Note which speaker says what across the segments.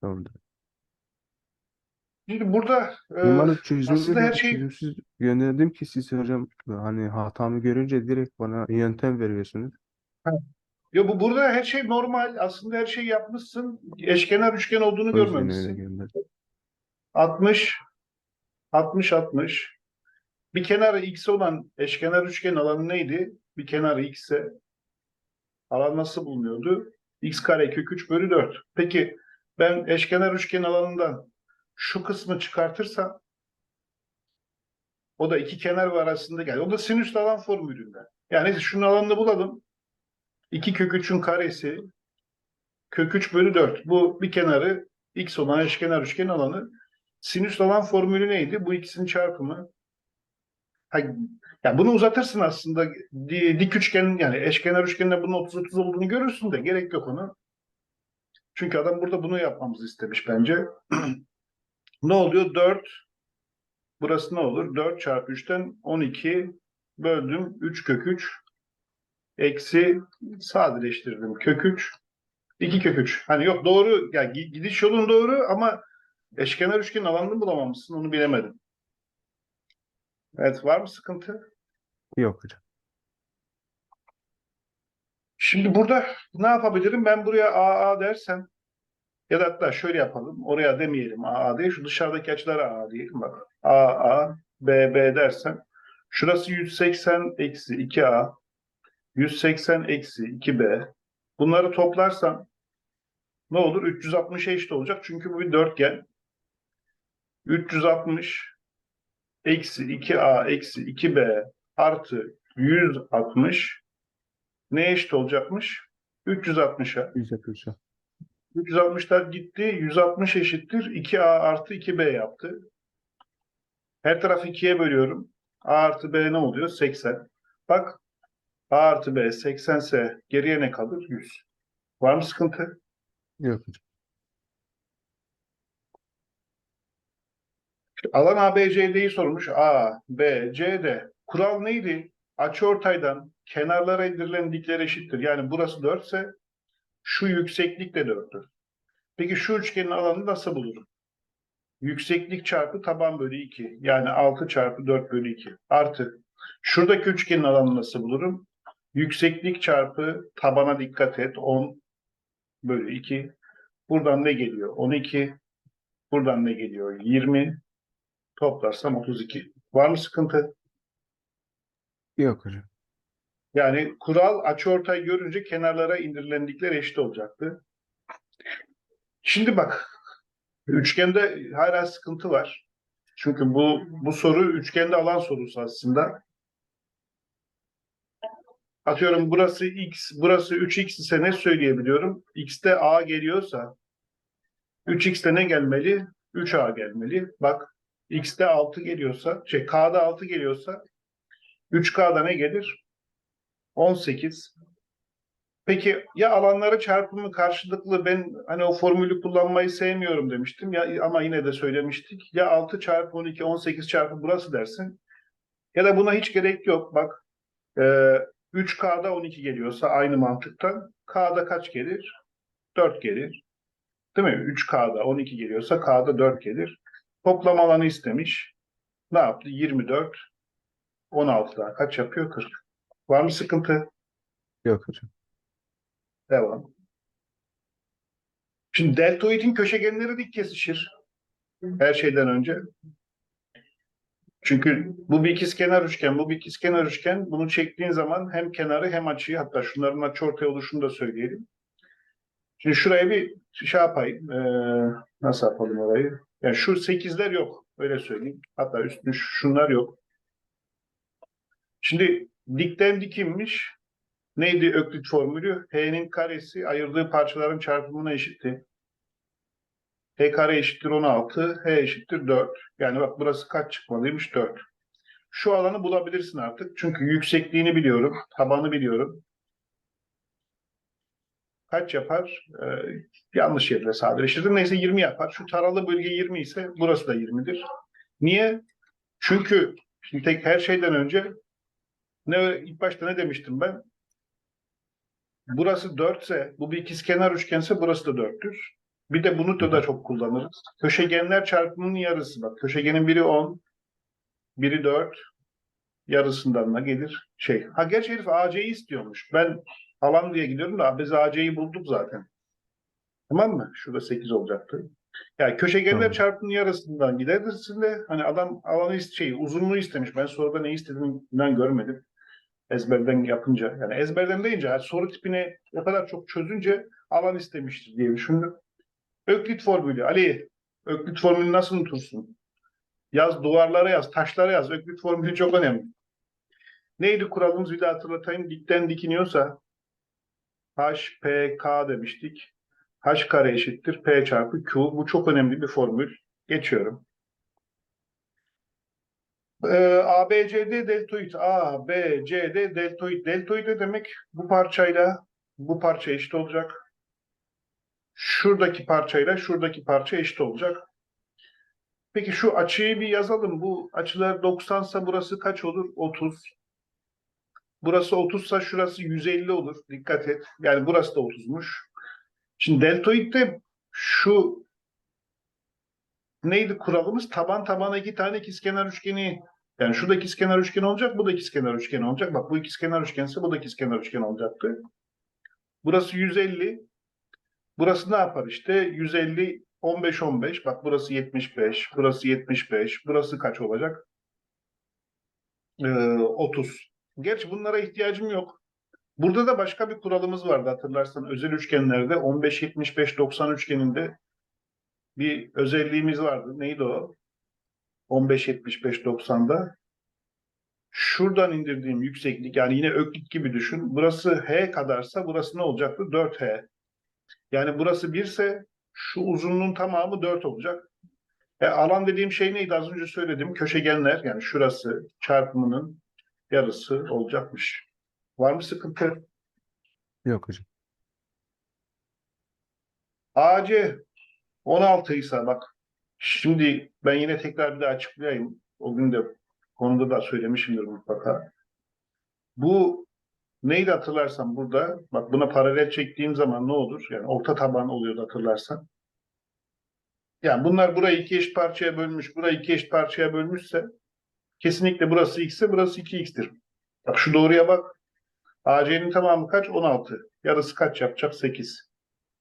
Speaker 1: Tamamdır.
Speaker 2: Şimdi burada e,
Speaker 1: Umarım çözümü
Speaker 2: aslında her şey
Speaker 1: çözümsüz gönderdim ki siz hocam hani hatamı görünce direkt bana yöntem veriyorsunuz.
Speaker 2: ya bu burada her şey normal. Aslında her şeyi yapmışsın. Eşkenar üçgen olduğunu
Speaker 1: O yüzden öyle
Speaker 2: görmemişsin.
Speaker 1: gönderdim.
Speaker 2: 60 60 60. Bir kenarı x olan eşkenar üçgen alanı neydi? Bir kenarı x'e alan nasıl bulunuyordu? x kare kök 3 bölü 4. Peki ben eşkenar üçgen alanından şu kısmı çıkartırsam o da iki kenar var arasında gel. O da sinüs alan formülünden. Yani şunun alanını bulalım. 2 kök 3'ün karesi kök 3 bölü 4. Bu bir kenarı x olan eşkenar üçgen alanı. Sinüs alan formülü neydi? Bu ikisinin çarpımı. Ha, yani bunu uzatırsın aslında. Di- Dik üçgen yani eşkenar üçgende bunun 30-30 olduğunu görürsün de gerek yok ona. Çünkü adam burada bunu yapmamızı istemiş bence. ne oluyor? 4 burası ne olur? 4 çarpı 3'ten 12 böldüm 3 kök 3 eksi sadeleştirdim kök 3 2 kök 3. Hani yok doğru ya gi- gidiş yolun doğru ama eşkenar üçgenin alanını bulamamışsın onu bilemedim. Evet var mı sıkıntı?
Speaker 1: Yok hocam.
Speaker 2: Şimdi burada ne yapabilirim? Ben buraya AA dersem ya da hatta şöyle yapalım. Oraya demeyelim AA değil. Şu dışarıdaki açılara AA diyelim. Bak AA, BB dersem şurası 180 eksi 2A 180 eksi 2B bunları toplarsam ne olur? 360'a eşit olacak. Çünkü bu bir dörtgen. 360 eksi 2A eksi 2B artı 160 neye eşit olacakmış? 360'a.
Speaker 1: Güzel hocam.
Speaker 2: 360'lar gitti. 160 eşittir. 2A artı 2B yaptı. Her tarafı 2'ye bölüyorum. A artı B ne oluyor? 80. Bak A artı B 80 ise geriye ne kalır? 100. Var mı sıkıntı?
Speaker 1: Yok.
Speaker 2: Alan ABCD'yi sormuş. A, B, C, D. Kural neydi? Açıortaydan kenarlara indirilen dikler eşittir. Yani burası 4 ise şu yükseklik de 4'tür. Peki şu üçgenin alanını nasıl bulurum? Yükseklik çarpı taban bölü 2. Yani 6 çarpı 4 bölü 2. Artı şuradaki üçgenin alanını nasıl bulurum? Yükseklik çarpı tabana dikkat et. 10 bölü 2. Buradan ne geliyor? 12. Buradan ne geliyor? 20. Toplarsam 32. Var mı sıkıntı?
Speaker 1: Yok hocam.
Speaker 2: Yani kural açıortay görünce kenarlara indirilen dikler eşit olacaktı. Şimdi bak üçgende hala sıkıntı var. Çünkü bu bu soru üçgende alan sorusu aslında. Atıyorum burası x, burası 3x ise ne söyleyebiliyorum? x'te a geliyorsa 3x'te ne gelmeli? 3a gelmeli. Bak x'te 6 geliyorsa, şey k'da 6 geliyorsa 3k'da ne gelir? 18. Peki ya alanları çarpımı karşılıklı ben hani o formülü kullanmayı sevmiyorum demiştim ya ama yine de söylemiştik. Ya 6 çarpı 12 18 çarpı burası dersin. Ya da buna hiç gerek yok. Bak e, 3K'da 12 geliyorsa aynı mantıktan K'da kaç gelir? 4 gelir. Değil mi? 3K'da 12 geliyorsa K'da 4 gelir. Toplam alanı istemiş. Ne yaptı? 24 16'dan kaç yapıyor? 40. Var mı sıkıntı?
Speaker 1: Yok hocam.
Speaker 2: Devam. Şimdi deltoidin köşegenleri dik kesişir. Her şeyden önce. Çünkü bu bir ikizkenar üçgen, bu bir ikizkenar üçgen. Bunu çektiğin zaman hem kenarı hem açıyı hatta şunların açıortay oluşunu da söyleyelim. Şimdi şuraya bir şey yapayım. Ee, nasıl yapalım orayı? Yani şu 8'ler yok. Öyle söyleyeyim. Hatta üstüne şunlar yok. Şimdi dikten dikilmiş. Neydi Öklit formülü? H'nin karesi ayırdığı parçaların çarpımına eşitti. H kare eşittir 16, H eşittir 4. Yani bak burası kaç çıkmalıymış? 4. Şu alanı bulabilirsin artık. Çünkü yüksekliğini biliyorum, tabanı biliyorum. Kaç yapar? Ee, yanlış yerle sadeleştirdim. Neyse 20 yapar. Şu taralı bölge 20 ise burası da 20'dir. Niye? Çünkü şimdi tek her şeyden önce ne ilk başta ne demiştim ben? Burası 4 ise bu bir ikizkenar üçgense burası da 4'tür. Bir de bunu da, da çok kullanırız. Köşegenler çarpımının yarısı bak. Köşegenin biri 10, biri 4. Yarısından da gelir şey. Ha gerçi herif AC'yi istiyormuş. Ben alan diye gidiyorum da biz AC'yi bulduk zaten. Tamam mı? Şurada 8 olacaktı. Yani köşegenler
Speaker 1: Tamam.
Speaker 2: çarpımının yarısından gidersin de hani adam alanı şey uzunluğu istemiş. Ben soruda ne istediğinden görmedim. Ezberden yapınca. Yani ezberden deyince yani soru tipini o kadar çok çözünce alan istemiştir diye düşündüm. Öklit formülü. Ali, Öklit formülü nasıl unutursun? Yaz duvarlara yaz, taşlara yaz. Öklit formülü çok önemli. Neydi kuralımız bir de hatırlatayım. Dikten dikiniyorsa H, P, K demiştik. H kare eşittir P çarpı Q. Bu çok önemli bir formül. Geçiyorum. Ee, A, B, C, D deltoid. A, B, C, D deltoid. Deltoid ne demek? Bu parçayla bu parça eşit olacak. Şuradaki parçayla şuradaki parça eşit olacak. Peki şu açıyı bir yazalım. Bu açılar 90 sa burası kaç olur? 30. Burası 30 sa şurası 150 olur. Dikkat et. Yani burası da 30'muş. Şimdi deltoidde şu neydi kuralımız? Taban tabana iki tane ikizkenar üçgeni yani şurada ikizkenar üçgen olacak, bu da ikizkenar üçgen olacak. Bak bu ikizkenar üçgense bu da ikizkenar üçgen olacaktı. Burası 150. Burası ne yapar işte? 150 15 15. Bak burası 75, burası 75. Burası kaç olacak? Ee, 30. Gerçi bunlara ihtiyacım yok. Burada da başka bir kuralımız vardı hatırlarsan özel üçgenlerde 15 75 90 üçgeninde bir özelliğimiz vardı. Neydi o? 15 75 90'da şuradan indirdiğim yükseklik yani yine öklit gibi düşün. Burası h kadarsa burası ne olacaktı? 4h. Yani burası 1 ise şu uzunluğun tamamı 4 olacak. E, alan dediğim şey neydi? Az önce söyledim. Köşegenler yani şurası çarpımının yarısı olacakmış. Var mı sıkıntı?
Speaker 1: Yok hocam.
Speaker 2: AC 16 ise bak şimdi ben yine tekrar bir daha açıklayayım. O gün de konuda da söylemişimdir mutlaka. Bu neydi hatırlarsan burada bak buna paralel çektiğim zaman ne olur? Yani orta taban oluyordu hatırlarsan. Yani bunlar burayı iki eşit parçaya bölmüş, burayı iki eşit parçaya bölmüşse kesinlikle burası x ise burası 2x'tir. Bak şu doğruya bak. AC'nin tamamı kaç? 16. Yarısı kaç yapacak? 8.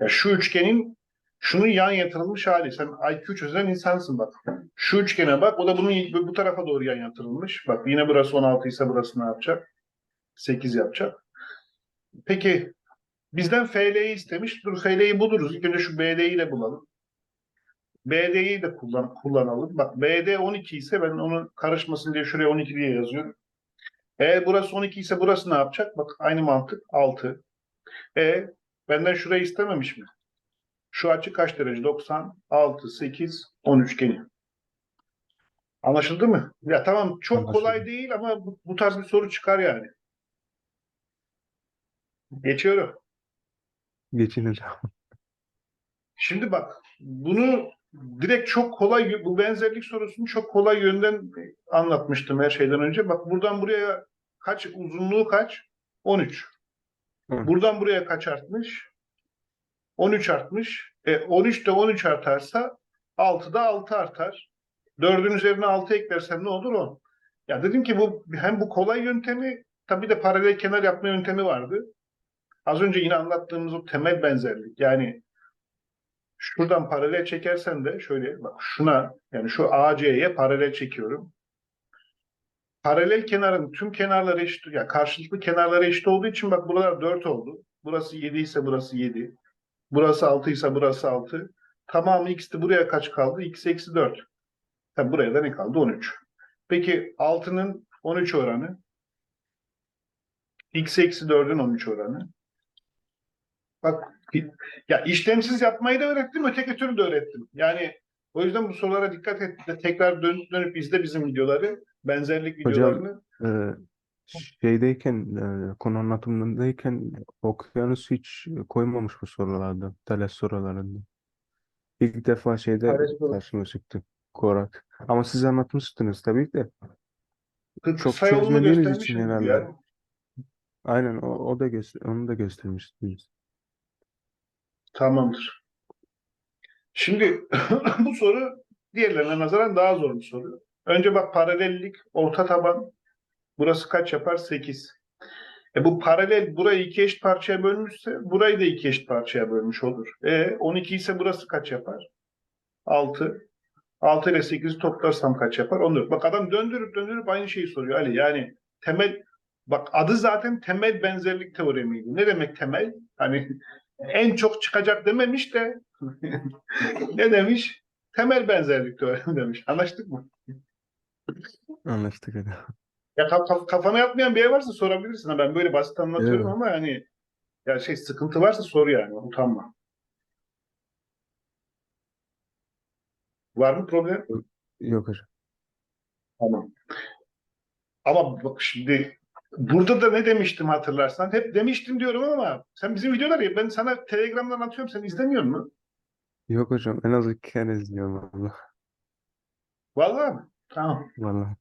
Speaker 2: Ya şu üçgenin şunun yan yatırılmış hali. Sen IQ çözen insansın bak. Şu üçgene bak. O da bunun bu tarafa doğru yan yatırılmış. Bak yine burası 16 ise burası ne yapacak? 8 yapacak. Peki bizden FL'yi istemiş. Dur FL'yi buluruz. İlk önce şu BD'yi de bulalım. BD'yi de kullan, kullanalım. Bak BD 12 ise ben onun karışmasın diye şuraya 12 diye yazıyorum. Eğer burası 12 ise burası ne yapacak? Bak aynı mantık 6. E benden şurayı istememiş mi? Şu açı kaç derece? 90, 6, 8, 10 üçgeni. Anlaşıldı mı? Ya tamam çok
Speaker 1: Anlaşıldı.
Speaker 2: kolay değil ama bu, bu tarz bir soru çıkar yani. Geçiyorum.
Speaker 1: Geçin hocam.
Speaker 2: Şimdi bak bunu direkt çok kolay bu benzerlik sorusunu çok kolay yönden anlatmıştım her şeyden önce. Bak buradan buraya kaç uzunluğu kaç? 13.
Speaker 1: Hı.
Speaker 2: Buradan buraya kaç artmış? 13 artmış. E, 13 de 13 artarsa 6 da 6 artar. 4'ün üzerine 6 eklersen ne olur 10. Ya dedim ki bu hem bu kolay yöntemi tabii de paralel kenar yapma yöntemi vardı. Az önce yine anlattığımız o temel benzerlik. Yani şuradan paralel çekersen de şöyle bak şuna yani şu AC'ye paralel çekiyorum. Paralel kenarın tüm kenarları eşit, yani karşılıklı kenarları eşit olduğu için bak buralar 4 oldu. Burası 7 ise burası 7. Burası 6 ise burası 6. Tamamı x'ti. Buraya kaç kaldı? x eksi 4. Tabi buraya da ne kaldı? 13. Peki 6'nın 13 oranı x eksi 4'ün 13 oranı. Bak ya işlemsiz yapmayı da öğrettim, öteki türlü de öğrettim. Yani o yüzden bu sorulara dikkat et. Tekrar dönüp dönüp izle bizim videoları, benzerlik
Speaker 1: Hocam,
Speaker 2: videolarını.
Speaker 1: Şeydeyken, e, konu anlatımındayken okyanus hiç koymamış bu sorularda, telaş sorularında. İlk defa şeyde
Speaker 2: Evet,
Speaker 1: karşıma çıktı. Korak. Ama siz anlatmıştınız tabii de.
Speaker 2: Kı-
Speaker 1: çok
Speaker 2: Kısa yolunu
Speaker 1: çözmediğiniz için
Speaker 2: göstermişim
Speaker 1: herhalde.
Speaker 2: ya.
Speaker 1: Aynen o, o da göster onu da göstermiştiniz.
Speaker 2: Tamamdır. Şimdi bu soru diğerlerine nazaran daha zor bir soru. Önce bak paralellik, orta taban. Burası kaç yapar? 8. E bu paralel burayı iki eşit parçaya bölmüşse burayı da iki eşit parçaya bölmüş olur. E 12 ise burası kaç yapar? 6. 6 ile 8'i toplarsam kaç yapar? 14. Bak adam döndürüp döndürüp aynı şeyi soruyor Ali. Yani temel bak adı zaten temel benzerlik teoremiydi. Ne demek temel? Hani en çok çıkacak dememiş de ne demiş? Temel benzerlik teoremi demiş. Anlaştık mı?
Speaker 1: Anlaştık hadi.
Speaker 2: Ya kaf- kaf- kafana yatmayan bir yer varsa sorabilirsin. Ha, ben böyle basit anlatıyorum
Speaker 1: Evet.
Speaker 2: ama yani ya şey sıkıntı varsa sor yani. Utanma. Var mı problem?
Speaker 1: Yok hocam.
Speaker 2: Tamam. Ama bak şimdi burada da ne demiştim hatırlarsan? Hep demiştim diyorum ama sen bizim videoları ya ben sana Telegram'dan atıyorum sen izlemiyor musun?
Speaker 1: Yok hocam. En az iki kere izliyorum valla.
Speaker 2: Vallahi mi? Tamam.
Speaker 1: Valla.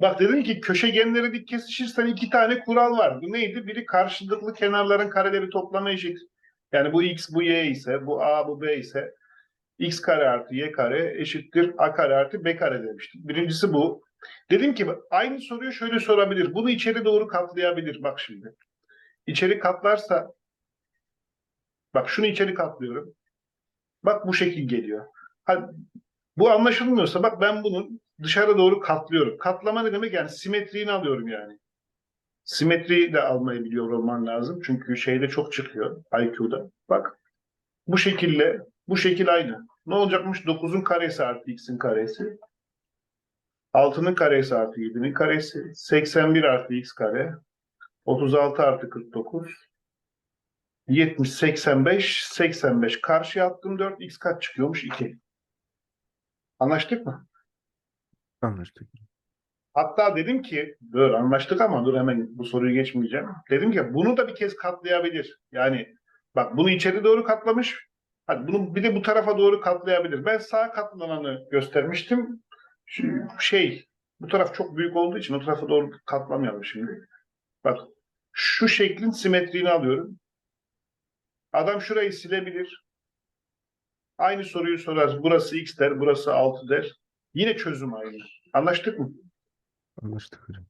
Speaker 2: Bak dedim ki köşegenleri dik kesişirsen iki tane kural var. Bu neydi? Biri karşılıklı kenarların kareleri toplama eşit. Yani bu x bu y ise, bu a bu b ise x kare artı y kare eşittir a kare artı b kare demiştik. Birincisi bu. Dedim ki aynı soruyu şöyle sorabilir. Bunu içeri doğru katlayabilir. Bak şimdi. İçeri katlarsa bak şunu içeri katlıyorum. Bak bu şekil geliyor. Hadi, bu anlaşılmıyorsa bak ben bunun dışarı doğru katlıyorum. Katlama ne demek? Yani simetriğini alıyorum yani. Simetriyi de almayı biliyor olman lazım. Çünkü şeyde çok çıkıyor IQ'da. Bak bu şekilde bu şekil aynı. Ne olacakmış? 9'un karesi artı x'in karesi. 6'nın karesi artı 7'nin karesi. 81 artı x kare. 36 artı 49. 70, 85, 85. Karşıya attım 4. X kaç çıkıyormuş? 2. Anlaştık mı?
Speaker 1: Anlaştık.
Speaker 2: Hatta dedim ki dur anlaştık ama dur hemen bu soruyu geçmeyeceğim. Dedim ki bunu da bir kez katlayabilir. Yani bak bunu içeri doğru katlamış. Hadi bunu bir de bu tarafa doğru katlayabilir. Ben sağ katlananı göstermiştim. Şey bu taraf çok büyük olduğu için o tarafa doğru katlamayalım şimdi. Bak şu şeklin simetriğini alıyorum. Adam şurayı silebilir. Aynı soruyu sorar. Burası x der, burası 6 der. Yine çözüm aynı. Anlaştık mı?
Speaker 1: Anlaştık hocam.